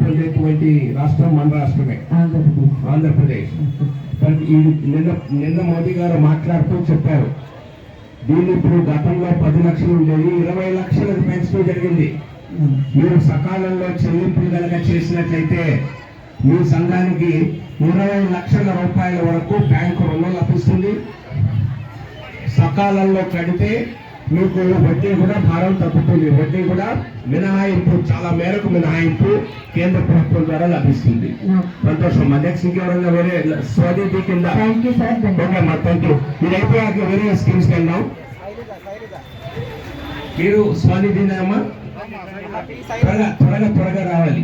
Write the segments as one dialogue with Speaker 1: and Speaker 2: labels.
Speaker 1: పొందేటువంటి రాష్ట్రం మన రాష్ట్రమే.
Speaker 2: ఆంధ్రప్రదేశ్.
Speaker 1: నిన్న నిన్న మోదీ గారు మాట్లాడుతూ చెప్పారు. దీన్ని ఇప్పుడు గతంలో పది లక్షలు ఉండేది ఇరవై లక్షలకు పెంచడం జరిగింది. మీరు సకాలంలో చెల్లింపులు కనుక చేసినట్లయితే మీ సంఘానికి ఇరవై లక్షల రూపాయల వరకు బ్యాంకు రుణం లభిస్తుంది. సకాలంలో కడితే మీకు వడ్డీ కూడా భారం తగ్గుతుంది. వడ్డీ కూడా మినహాయింపు చాలా మేరకు మినహాయింపు కేంద్ర ప్రభుత్వం ద్వారా లభిస్తుంది. సంతోషం. మా నెక్స్ట్ ఇంకెవరైనా వేరే స్వదేశీ కింద.
Speaker 2: థ్యాంక్ యూ సార్
Speaker 1: ఓకే మా థ్యాంక్ యూ మీరు అయిపోయాక వేరే స్కీమ్స్కి వెళ్దాం. మీరు స్వానిధినమ్మా త్వరగా త్వరగా త్వరగా రావాలి.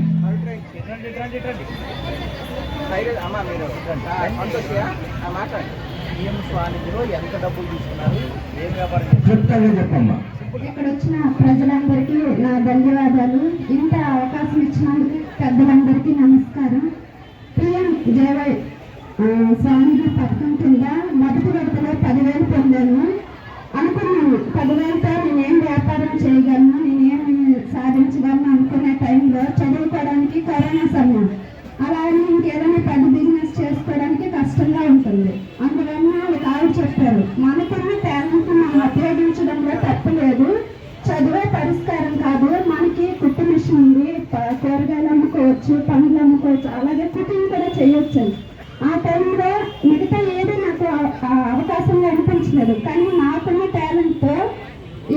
Speaker 3: మాట్లాడండి. ఎంత డబ్బులు తీసుకున్నారు? ఏం వ్యాపారం?
Speaker 1: క్లుప్తంగా చెప్పమ్మా.
Speaker 4: ఇక్కడ వచ్చిన ప్రజలందరికీ నా ధన్యవాదాలు. ఇంత అవకాశం ఇచ్చినందుకు పెద్దలందరికీ నమస్కారం. పిఎం జేవై ఆ, స్వామిజీ పథకం కింద మొదటి విడతలో పదివేలు పొందాను. అనుకున్నాను పదివేలతో నేనేం వ్యాపారం చేయగలను నేనేం సాధించగలను అనుకునే టైంలో చదువుకోవడానికి కరోనా సమయం. అలాగే ఇంకేదైనా పెద్ద బిజినెస్ చేసుకోవడానికి కష్టంగా ఉంటుంది. అందువల్ల ఒక ఆవిడ చెప్పారు మనకు పరిష్కారం కాదు మనకి కుట్టు మిషన్ ఉంది. కూరగాయలు అమ్ముకోవచ్చు పండ్లు అమ్ముకోవచ్చు అలాగే కుకింగ్ కూడా చేయొచ్చు. ఆ టైంలో మిగతా ఏది నాకు అవకాశంగా అనిపించలేదు కానీ నాకున్న టాలెంట్తో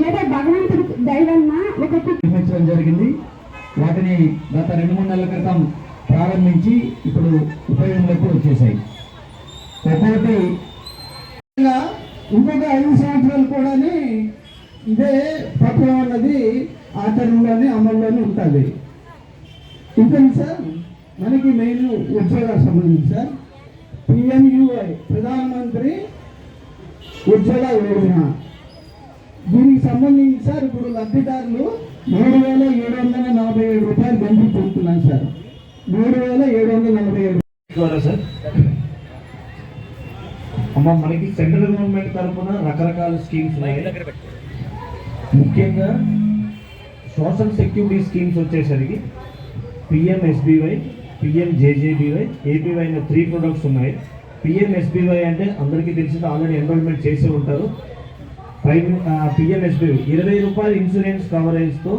Speaker 4: ఏదో భగవంతుడి దైవన్న ఒక
Speaker 2: నిర్మించడం జరిగింది. వాటిని గత రెండు మూడు నెలల క్రితం ప్రారంభించి ఇప్పుడు ఉపయోగంలోకి వచ్చేసాయి. ఒక్కొక్కటి
Speaker 5: ఇంకొక ఐదు సంవత్సరాలు కూడా ఇదే పత్రం అన్నది ఆచరణలోనే అమల్లోనే ఉంటుంది. ఇంకా సార్? మనకి మెయిన్ ఉద్యోగాలకు సంబంధించి సార్. పిఎంయుఐ ప్రధానమంత్రి ఉజ్వల యోజన. దీనికి సంబంధించి సార్ ఇప్పుడు లబ్ధిదారులు మూడు వేల ఏడు వందల నలభై ఏడు రూపాయలు బెనిఫిట్ పొందుతున్నారు సార్. మూడు వేల ఏడు వందల నలభై ఏడు
Speaker 6: ద్వారా సార్. అమ్మ మనకి సెంట్రల్ గవర్నమెంట్ తరఫున రకరకాల స్కీమ్స్ ఉన్నాయి. ముఖ్యంగా సోషల్ సెక్యూరిటీ స్కీమ్స్ వచ్చేసరికి పిఎంఎస్బివై ఎస్బీవై పిఎం ఏపీవై అనే త్రీ ప్రొడక్ట్స్ ఉన్నాయి. పిఎంఎస్బివై అంటే అందరికీ తెలిసింది ఆల్రెడీ ఎన్రోల్మెంట్ చేసి ఉంటారు. ప్రైమ్ పిఎంఎస్బీవై ఇరవై రూపాయల ఇన్సూరెన్స్ కవరేజ్తో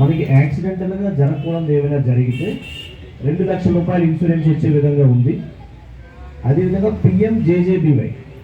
Speaker 6: మనకి యాక్సిడెంటల్గా జరగకూడదు ఏమైనా జరిగితే రెండు లక్షల రూపాయల ఇన్సూరెన్స్ వచ్చే విధంగా ఉంది. అదేవిధంగా పిఎంజేజేబీవై